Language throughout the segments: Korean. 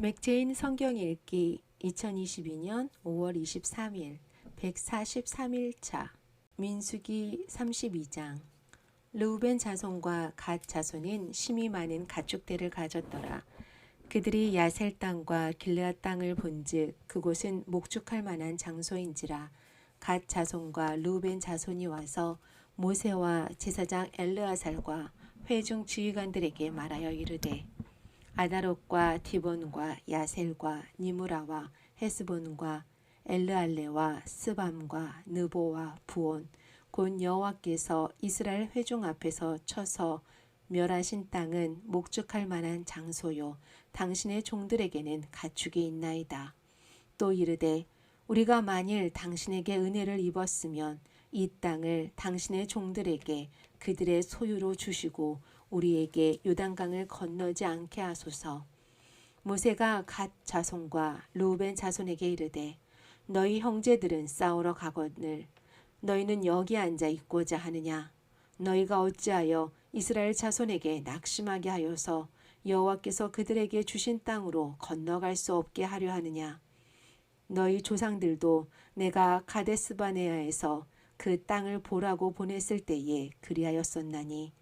맥제인 성경 읽기 2022년 5월 23일 143일차 민수기 32장 르우벤 자손과 갓 자손은 심이 많은 가축대를 가졌더라. 그들이 야셀 땅과 길르앗 땅을 본즉 그곳은 목축할 만한 장소인지라 갓 자손과 르우벤 자손이 와서 모세와 제사장 엘르아살과 회중 지휘관들에게 말하여 이르되 아다롯과 디본과 야셀과 니무라와 헤스본과 엘르알레와 스밤과 느보와 부온 곧 여호와께서 이스라엘 회중 앞에서 쳐서 멸하신 땅은 목축할 만한 장소요 당신의 종들에게는 가축이 있나이다. 또 이르되 우리가 만일 당신에게 은혜를 입었으면 이 땅을 당신의 종들에게 그들의 소유로 주시고 우리에게 요단강을 건너지 않게 하소서. 모세가 갓 자손과 루벤 자손에게 이르되 너희 형제들은 싸우러 가거늘 너희는 여기 앉아 있고자 하느냐 너희가 어찌하여 이스라엘 자손에게 낙심하게 하여서 여호와께서 그들에게 주신 땅으로 건너갈 수 없게 하려 하느냐 너희 조상들도 내가 가데스바네아에서 그 땅을 보라고 보냈을 때에 그리하였었나니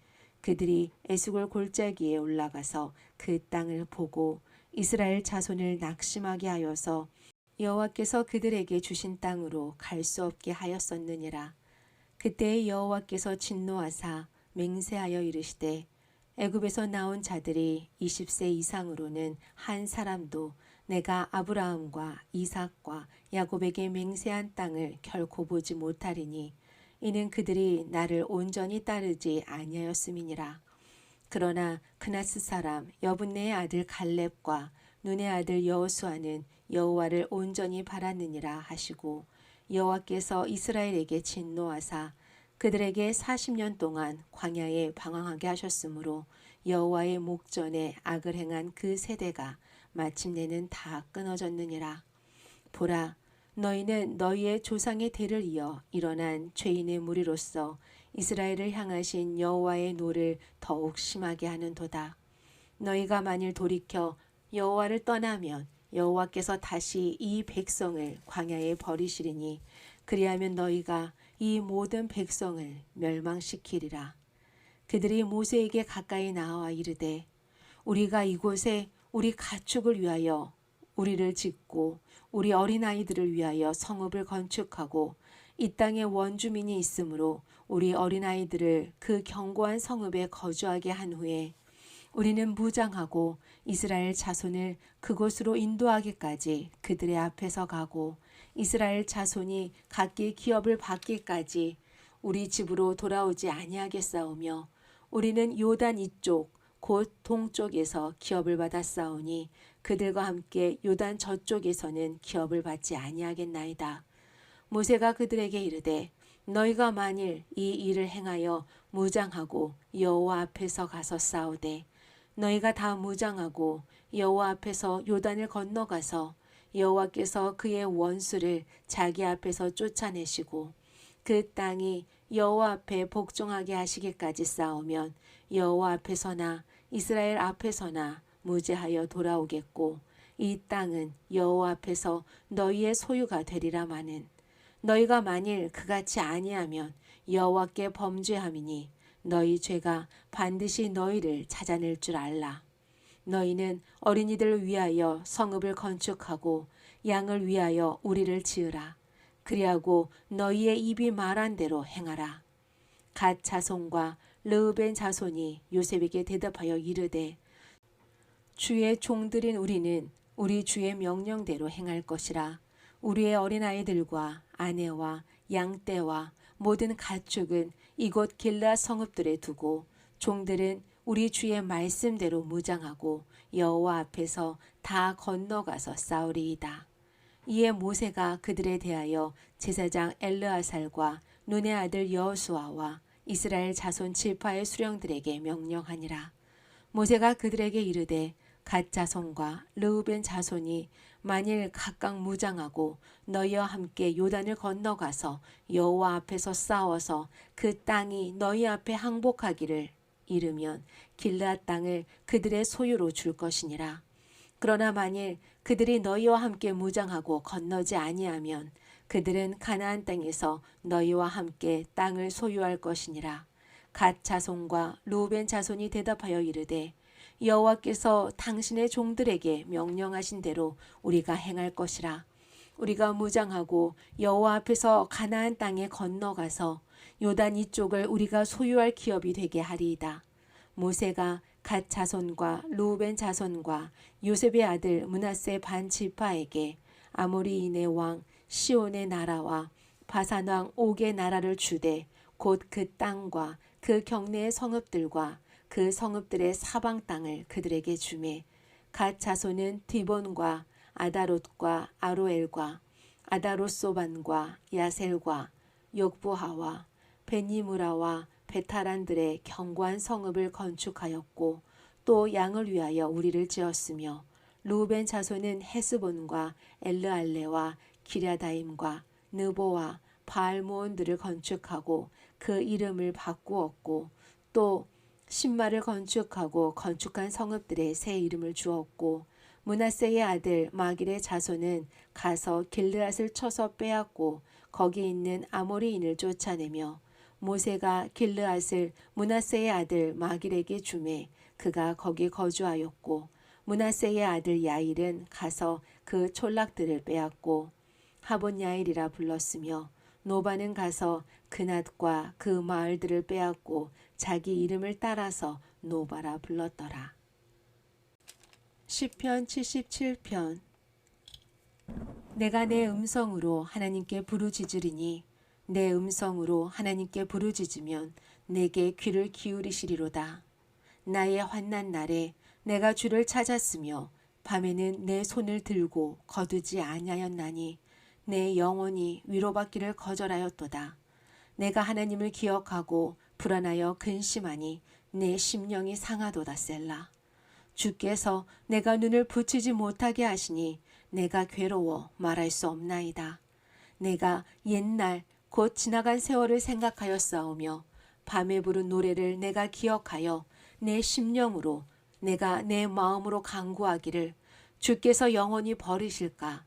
그들이 에스골 골짜기에 올라가서 그 땅을 보고 이스라엘 자손을 낙심하게 하여서 여호와께서 그들에게 주신 땅으로 갈 수 없게 하였었느니라. 그때 여호와께서 진노하사 맹세하여 이르시되 애굽에서 나온 자들이 20세 이상으로는 한 사람도 내가 아브라함과 이삭과 야곱에게 맹세한 땅을 결코 보지 못하리니 이는 그들이 나를 온전히 따르지 아니하였음이니라. 그러나 그나스 사람 여분네의 아들 갈렙과 눈의 아들 여호수아는 여호와를 온전히 바랐느니라 하시고 여호와께서 이스라엘에게 진노하사 그들에게 40년 동안 광야에 방황하게 하셨으므로 여호와의 목전에 악을 행한 그 세대가 마침내는 다 끊어졌느니라. 보라, 너희는 너희의 조상의 대를 이어 일어난 죄인의 무리로서 이스라엘을 향하신 여호와의 노를 더욱 심하게 하는도다. 너희가 만일 돌이켜 여호와를 떠나면 여호와께서 다시 이 백성을 광야에 버리시리니 그리하면 너희가 이 모든 백성을 멸망시키리라. 그들이 모세에게 가까이 나와 이르되 우리가 이곳에 우리 가축을 위하여 우리를 짓고 우리 어린아이들을 위하여 성읍을 건축하고 이 땅에 원주민이 있으므로 우리 어린아이들을 그 견고한 성읍에 거주하게 한 후에 우리는 무장하고 이스라엘 자손을 그곳으로 인도하기까지 그들의 앞에서 가고 이스라엘 자손이 각기 기업을 받기까지 우리 집으로 돌아오지 아니하겠사오며 우리는 요단 이쪽 곧 동쪽에서 기업을 싸우니 그들과 함께 요단 저쪽에서는 기업을 받지 아니하겠나이다. 모세가 그들에게 이르되 너희가 만일 이 일을 행하여 무장하고 여호와 앞에서 가서 싸우되 너희가 다 무장하고 여호와 앞에서 요단을 건너가서 여호와께서 그의 원수를 자기 앞에서 쫓아내시고 그 땅이 여호와 앞에 복종하게 하시기까지 싸우면 여호와 앞에서나 이스라엘 앞에서나 무죄하여 돌아오겠고 이 땅은 여호와 앞에서 너희의 소유가 되리라마는 너희가 만일 그같이 아니하면 여호와께 범죄함이니 너희 죄가 반드시 너희를 찾아낼 줄 알라. 너희는 어린이들을 위하여 성읍을 건축하고 양을 위하여 우리를 지으라. 그리하고 너희의 입이 말한 대로 행하라. 갓 자손과 르우벤 자손이 요셉에게 대답하여 이르되 주의 종들인 우리는 우리 주의 명령대로 행할 것이라. 우리의 어린아이들과 아내와 양떼와 모든 가축은 이곳 길라 성읍들에 두고 종들은 우리 주의 말씀대로 무장하고 여호와 앞에서 다 건너가서 싸우리이다. 이에 모세가 그들에 대하여 제사장 엘르아살과 눈의 아들 여호수아와 이스라엘 자손 지파의 수령들에게 명령하니라. 모세가 그들에게 이르되 갓 자손과 르우벤 자손이 만일 각각 무장하고 너희와 함께 요단을 건너가서 여호와 앞에서 싸워서 그 땅이 너희 앞에 항복하기를 이르면 길르앗 땅을 그들의 소유로 줄 것이니라. 그러나 만일 그들이 너희와 함께 무장하고 건너지 아니하면 그들은 가나안 땅에서 너희와 함께 땅을 소유할 것이니라. 갓 자손과 루벤 자손이 대답하여 이르되 여호와께서 당신의 종들에게 명령하신 대로 우리가 행할 것이라. 우리가 무장하고 여호와 앞에서 가나안 땅에 건너가서 요단 이쪽을 우리가 소유할 기업이 되게 하리이다. 모세가 갓 자손과 루벤 자손과 요셉의 아들 문하세 반 지파에게 아모리인의 왕 시온의 나라와 바산 왕 옥의 나라를 주되 곧 그 땅과 그 경내의 성읍들과 그 성읍들의 사방 땅을 그들에게 주매 갓 자손은 디본과 아다롯과 아로엘과 아다롯소반과 야셀과 욕부하와 베니무라와 베타란들의 견고한 성읍을 건축하였고 또 양을 위하여 우리를 지었으며 루벤 자손은 헤스본과 엘르알레와 기랴다임과 느보와 바알모온들을 건축하고 그 이름을 바꾸었고 또 신마를 건축하고 건축한 성읍들의 새 이름을 주었고 문하세의 아들 마길의 자손은 가서 길르앗을 쳐서 빼앗고 거기 있는 아모리인을 쫓아내며 모세가 길르앗을 문하세의 아들 마길에게 주매 그가 거기 거주하였고 문하세의 아들 야일은 가서 그 촌락들을 빼앗고 하본 야일이라 불렀으며 노바는 가서 그낫과 그 마을들을 빼앗고 자기 이름을 따라서 노바라 불렀더라. 시편 77편 내가 내 음성으로 하나님께 부르짖으리니 내 음성으로 하나님께 부르짖으면 내게 귀를 기울이시리로다. 나의 환난 날에 내가 주를 찾았으며 밤에는 내 손을 들고 거두지 아니하였나니 내 영혼이 위로받기를 거절하였도다. 내가 하나님을 기억하고 불안하여 근심하니 내 심령이 상하도다 셀라. 주께서 내가 눈을 붙이지 못하게 하시니 내가 괴로워 말할 수 없나이다. 내가 옛날 곧 지나간 세월을 생각하여 싸우며 밤에 부른 노래를 내가 기억하여 내 심령으로 내가 내 마음으로 강구하기를 주께서 영원히 버리실까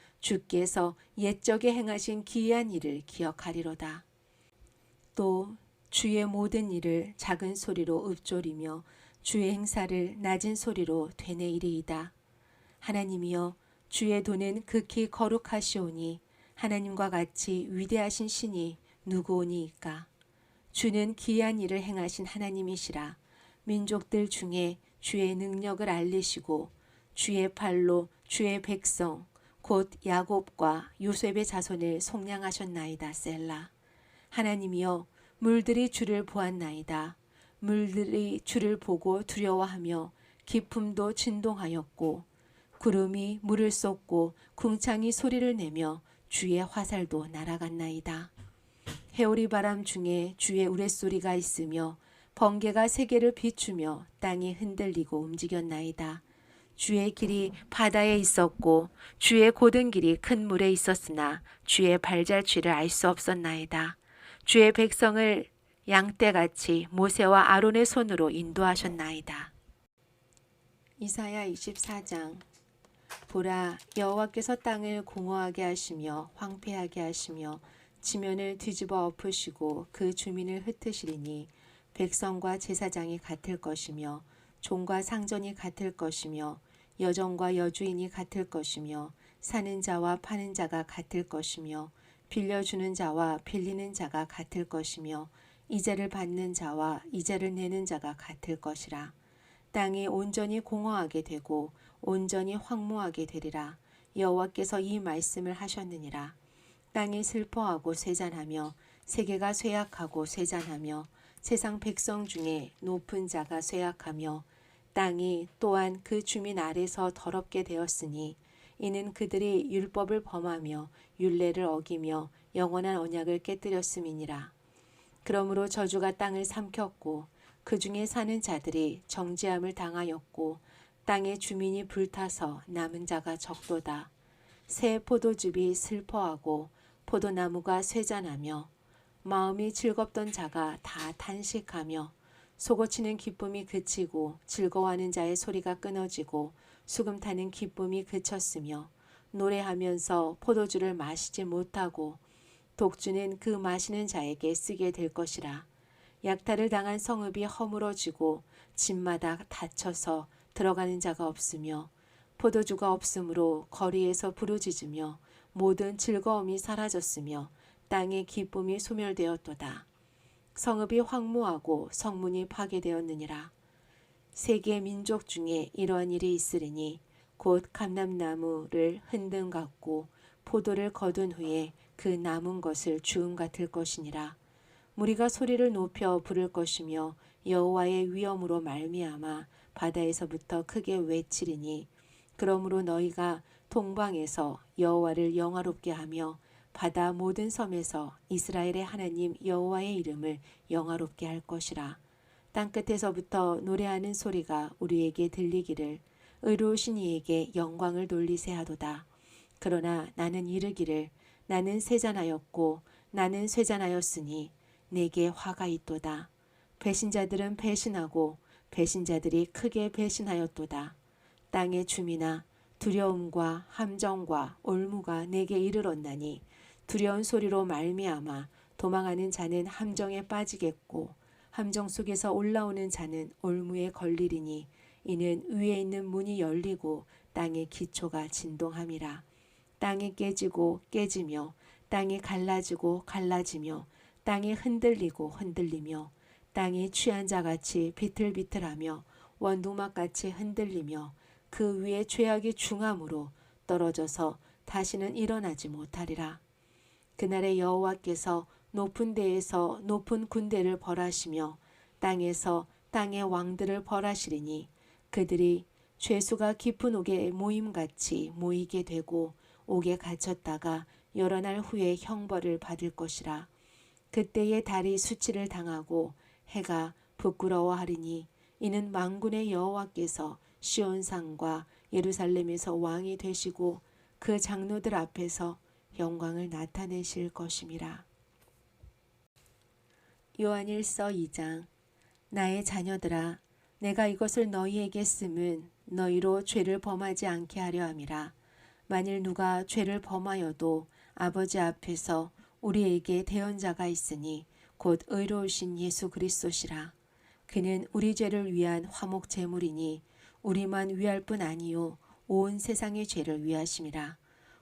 주께서 옛적에 행하신 기이한 일을 기억하리로다. 또 주의 모든 일을 작은 소리로 읊조리며 주의 행사를 낮은 소리로 되뇌이리이다. 하나님이여 주의 도는 극히 거룩하시오니 하나님과 같이 위대하신 신이 누구오니이까. 주는 기이한 일을 행하신 하나님이시라. 민족들 중에 주의 능력을 알리시고 주의 팔로 주의 백성 곧 야곱과 요셉의 자손을 속량하셨나이다 셀라. 하나님이여 물들이 주를 보았나이다. 물들이 주를 보고 두려워하며 기품도 진동하였고 구름이 물을 쏟고 궁창이 소리를 내며 주의 화살도 날아갔나이다. 해오리 바람 중에 주의 우레소리가 있으며 번개가 세계를 비추며 땅이 흔들리고 움직였나이다. 주의 길이 바다에 있었고 주의 고든 길이 큰 물에 있었으나 주의 발자취를 알 수 없었나이다. 주의 백성을 양떼같이 모세와 아론의 손으로 인도하셨나이다. 이사야 24장 보라 여호와께서 땅을 공허하게 하시며 황폐하게 하시며 지면을 뒤집어 엎으시고 그 주민을 흩으시리니 백성과 제사장이 같을 것이며 종과 상전이 같을 것이며 여종과 여주인이 같을 것이며 사는 자와 파는 자가 같을 것이며 빌려주는 자와 빌리는 자가 같을 것이며 이자를 받는 자와 이자를 내는 자가 같을 것이라. 땅이 온전히 공허하게 되고 온전히 황무하게 되리라. 여호와께서 이 말씀을 하셨느니라. 땅이 슬퍼하고 쇠잔하며 세계가 쇠약하고 쇠잔하며 세상 백성 중에 높은 자가 쇠약하며 땅이 또한 그 주민 아래서 더럽게 되었으니 이는 그들이 율법을 범하며 율례를 어기며 영원한 언약을 깨뜨렸음이니라. 그러므로 저주가 땅을 삼켰고 그 중에 사는 자들이 정죄함을 당하였고 땅의 주민이 불타서 남은 자가 적도다. 새 포도즙이 슬퍼하고 포도나무가 쇠잔하며 마음이 즐겁던 자가 다 탄식하며 속어치는 기쁨이 그치고 즐거워하는 자의 소리가 끊어지고 수금 타는 기쁨이 그쳤으며 노래하면서 포도주를 마시지 못하고 독주는 그 마시는 자에게 쓰게 될 것이라. 약탈을 당한 성읍이 허물어지고 집마다 닫혀서 들어가는 자가 없으며 포도주가 없으므로 거리에서 부르짖으며 모든 즐거움이 사라졌으며 땅의 기쁨이 소멸되었도다. 성읍이 황무하고 성문이 파괴되었느니라. 세계 민족 중에 이러한 일이 있으리니 곧 감람나무를 흔든 같고 포도를 거둔 후에 그 남은 것을 주음 같을 것이니라. 무리가 소리를 높여 부를 것이며 여호와의 위엄으로 말미암아 바다에서부터 크게 외치리니 그러므로 너희가 동방에서 여호와를 영화롭게 하며 바다 모든 섬에서 이스라엘의 하나님 여호와의 이름을 영화롭게 할 것이라. 땅 끝에서부터 노래하는 소리가 우리에게 들리기를 의로우신 이에게 영광을 돌리세 하도다. 그러나 나는 이르기를 나는 세잔하였고 나는 쇠잔하였으니 내게 화가 있도다. 배신자들은 배신하고 배신자들이 크게 배신하였도다. 땅의 주민아 두려움과 함정과 올무가 내게 이르렀나니 두려운 소리로 말미암아 도망하는 자는 함정에 빠지겠고 함정 속에서 올라오는 자는 올무에 걸리리니 이는 위에 있는 문이 열리고 땅의 기초가 진동함이라 땅이 깨지고 깨지며 땅이 갈라지고 갈라지며 땅이 흔들리고 흔들리며 땅이 취한 자같이 비틀비틀하며 원두막같이 흔들리며 그 위에 죄악이 중함으로 떨어져서 다시는 일어나지 못하리라. 그날에 여호와께서 높은 데에서 높은 군대를 벌하시며 땅에서 땅의 왕들을 벌하시리니 그들이 죄수가 깊은 옥에 모임같이 모이게 되고 옥에 갇혔다가 여러 날 후에 형벌을 받을 것이라. 그때에 달이 수치를 당하고 해가 부끄러워하리니 이는 망군의 여호와께서 시온산과 예루살렘에서 왕이 되시고 그 장로들 앞에서 영광을 나타내실 것임이라. 요한일서 2장 나의 자녀들아 내가 이것을 너희에게 쓰면 너희로 죄를 범하지 않게 하려 함이라. 만일 누가 죄를 범하여도 아버지 앞에서 우리에게 대언자가 있으니 곧 의로우신 예수 그리스도시라. 그는 우리 죄를 위한 화목 제물이니 우리만 위할 뿐 아니요 온 세상의 죄를 위하심이라.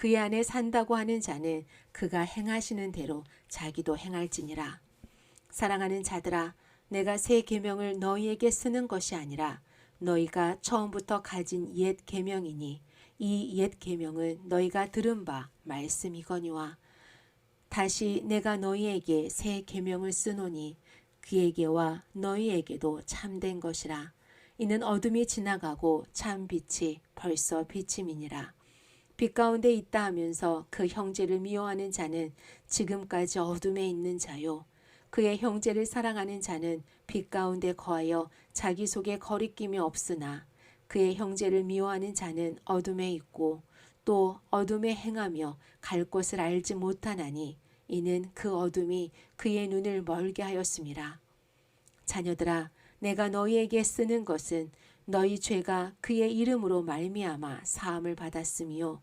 그의 안에 산다고 하는 자는 그가 행하시는 대로 자기도 행할지니라. 사랑하는 자들아, 내가 새 계명을 너희에게 쓰는 것이 아니라 너희가 처음부터 가진 옛 계명이니 이 옛 계명은 너희가 들은 바 말씀이거니와 다시 내가 너희에게 새 계명을 쓰노니 그에게와 너희에게도 참된 것이라 이는 어둠이 지나가고 참 빛이 벌써 비침이니라 빛 가운데 있다 하면서 그 형제를 미워하는 자는 지금까지 어둠에 있는 자요 그의 형제를 사랑하는 자는 빛 가운데 거하여 자기 속에 거리낌이 없으나 그의 형제를 미워하는 자는 어둠에 있고 또 어둠에 행하며 갈 곳을 알지 못하나니 이는 그 어둠이 그의 눈을 멀게 하였습니다. 자녀들아 내가 너희에게 쓰는 것은 너희 죄가 그의 이름으로 말미암아 사함을 받았으며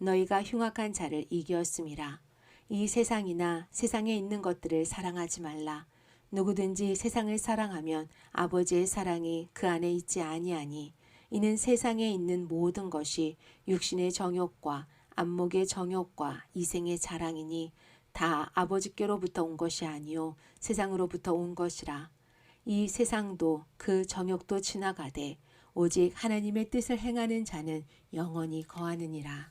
너희가 흉악한 자를 이기었음이라. 이 세상이나 세상에 있는 것들을 사랑하지 말라. 누구든지 세상을 사랑하면 아버지의 사랑이 그 안에 있지 아니하니 이는 세상에 있는 모든 것이 육신의 정욕과 안목의 정욕과 이생의 자랑이니 다 아버지께로부터 온 것이 아니요 세상으로부터 온 것이라 이 세상도 그 정욕도 지나가되 오직 하나님의 뜻을 행하는 자는 영원히 거하느니라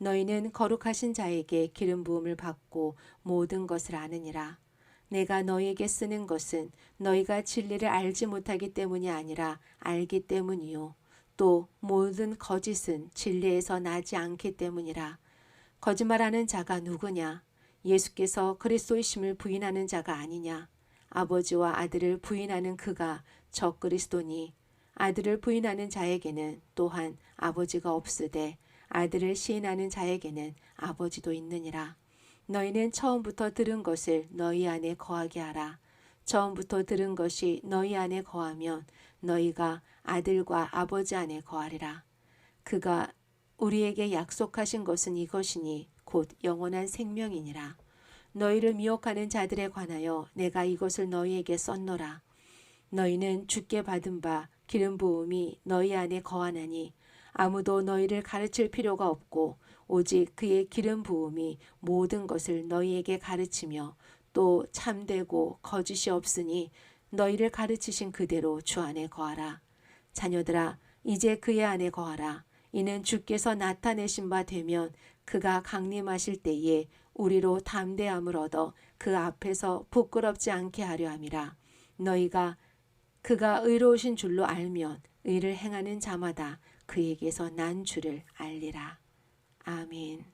너희는 거룩하신 자에게 기름 부음을 받고 모든 것을 아느니라. 내가 너희에게 쓰는 것은 너희가 진리를 알지 못하기 때문이 아니라 알기 때문이요. 또 모든 거짓은 진리에서 나지 않기 때문이라. 거짓말하는 자가 누구냐? 예수께서 그리스도이심을 부인하는 자가 아니냐? 아버지와 아들을 부인하는 그가 적 그리스도니 아들을 부인하는 자에게는 또한 아버지가 없으되 아들을 시인하는 자에게는 아버지도 있느니라. 너희는 처음부터 들은 것을 너희 안에 거하게 하라. 처음부터 들은 것이 너희 안에 거하면 너희가 아들과 아버지 안에 거하리라. 그가 우리에게 약속하신 것은 이것이니 곧 영원한 생명이니라. 너희를 미혹하는 자들에 관하여 내가 이것을 너희에게 썼노라. 너희는 주께 받은 바 기름 부음이 너희 안에 거하나니 아무도 너희를 가르칠 필요가 없고 오직 그의 기름 부음이 모든 것을 너희에게 가르치며 또 참되고 거짓이 없으니 너희를 가르치신 그대로 주 안에 거하라. 자녀들아 이제 그의 안에 거하라. 이는 주께서 나타내신 바 되면 그가 강림하실 때에 우리로 담대함을 얻어 그 앞에서 부끄럽지 않게 하려 함이라. 너희가 그가 의로우신 줄로 알면 의를 행하는 자마다 그에게서 난 줄을 알리라. 아멘.